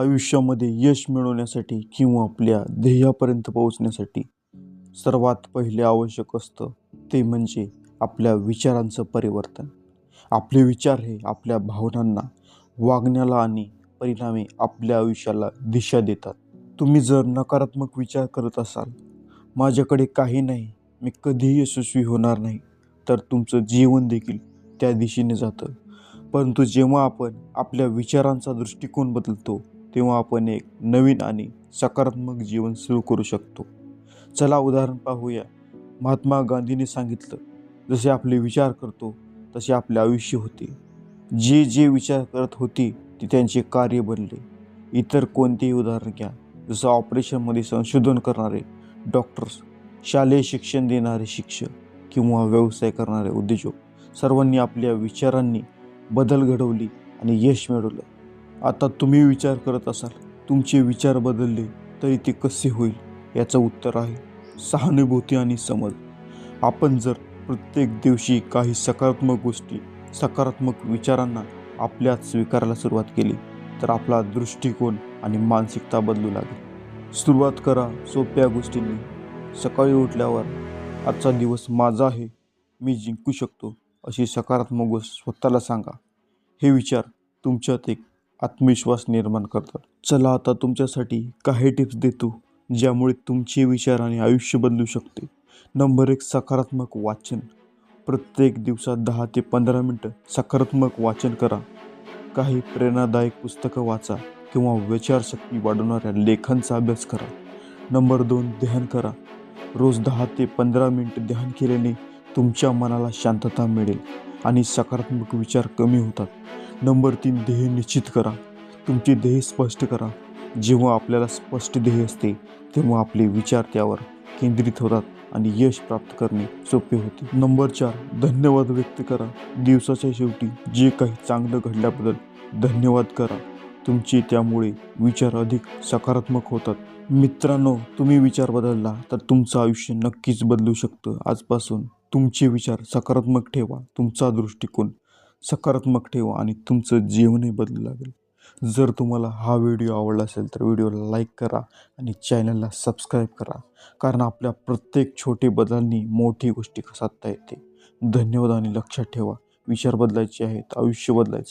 आयुष्यामध्ये यश मिळवण्यासाठी किंवा आपल्या ध्येयापर्यंत पोहोचण्यासाठी सर्वात पहिले आवश्यक असतं ते म्हणजे आपल्या विचारांचं परिवर्तन. आपले विचार हे आपल्या भावनांना वागण्याला आणि परिणामी आपल्या आयुष्याला दिशा देतात. तुम्ही जर नकारात्मक विचार करत असाल माझ्याकडे काही नाही मी कधीही यशस्वी होणार नाही तर तुमचं जीवन देखील त्या दिशेने जातं. परंतु जेव्हा आपण आपल्या विचारांचा दृष्टिकोन बदलतो तेव्हा आपण एक नवीन आणि सकारात्मक जीवन सुरू करू शकतो. चला उदाहरण पाहूया. महात्मा गांधींनी सांगितलं जसे आपले विचार करतो तसे आपले आयुष्य होते. जे जे विचार करत होते ते त्यांचे कार्य बनले. इतर कोणतेही उदाहरण घ्या. जसं ऑपरेशनमध्ये संशोधन करणारे डॉक्टर्स शालेय शिक्षण देणारे शिक्षक किंवा व्यवसाय करणारे उद्योजक सर्वांनी आपल्या विचारांनी बदल घडवली आणि यश मिळवलं. आता तुम्ही विचार करत असाल तुमचे विचार बदलले तरी ते कसे होईल याचं उत्तर आहे सहानुभूती आणि समज. आपण जर प्रत्येक दिवशी काही सकारात्मक गोष्टी सकारात्मक विचारांना आपल्यात स्वीकारायला सुरुवात केली तर आपला दृष्टिकोन आणि मानसिकता बदलू लागेल. सुरुवात करा सोप्या गोष्टींनी. सकाळी उठल्यावर आजचा दिवस माझा आहे मी जिंकू शकतो अशी सकारात्मक गोष्ट स्वतःला सांगा. हे विचार तुमच्यात एक आत्मविश्वास निर्माण करतात. चला आता तुमच्यासाठी काही टिप्स देतो ज्यामुळे तुमचे विचार आणि आयुष्य बदलू शकते. नंबर एक सकारात्मक वाचन. प्रत्येक दिवसात दहा ते पंधरा मिनटं सकारात्मक वाचन करा. काही प्रेरणादायक पुस्तकं वाचा किंवा विचारशक्ती वाढवणाऱ्या लेखांचा अभ्यास करा. नंबर दोन ध्यान करा. रोज दहा ते पंधरा मिनटं ध्यान केल्याने तुमच्या मनाला शांतता मिळेल आणि सकारात्मक विचार कमी होतात. नंबर तीन ध्येय निश्चित करा. तुमचे ध्येय स्पष्ट करा. जेव्हा आपल्याला स्पष्ट ध्येय असते तेव्हा आपले विचार त्यावर केंद्रित होतात आणि यश प्राप्त करणे सोपे होते. नंबर चार धन्यवाद व्यक्त करा. दिवसाच्या शेवटी जे काही चांगलं घडल्याबद्दल धन्यवाद करा. तुमचे त्यामुळे विचार अधिक सकारात्मक होतात. मित्रांनो तुम्ही विचार बदलला तर तुमचं आयुष्य नक्कीच बदलू शकतं. आजपासून तुमचे विचार सकारात्मक ठेवा. तुमचा दृष्टिकोन सकारात्मक ठेवा आणि तुमचं जीवनही बदलू लागेल. जर तुम्हाला हा व्हिडिओ आवडला असेल तर व्हिडिओला लाईक करा आणि चॅनलला सबस्क्राईब करा. कारण आपल्या प्रत्येक छोटे बदलांनी मोठी गोष्टी साधता येते. धन्यवाद आणि लक्षात ठेवा. विचार बदलायचे आहेत आयुष्य बदलायचं आहे.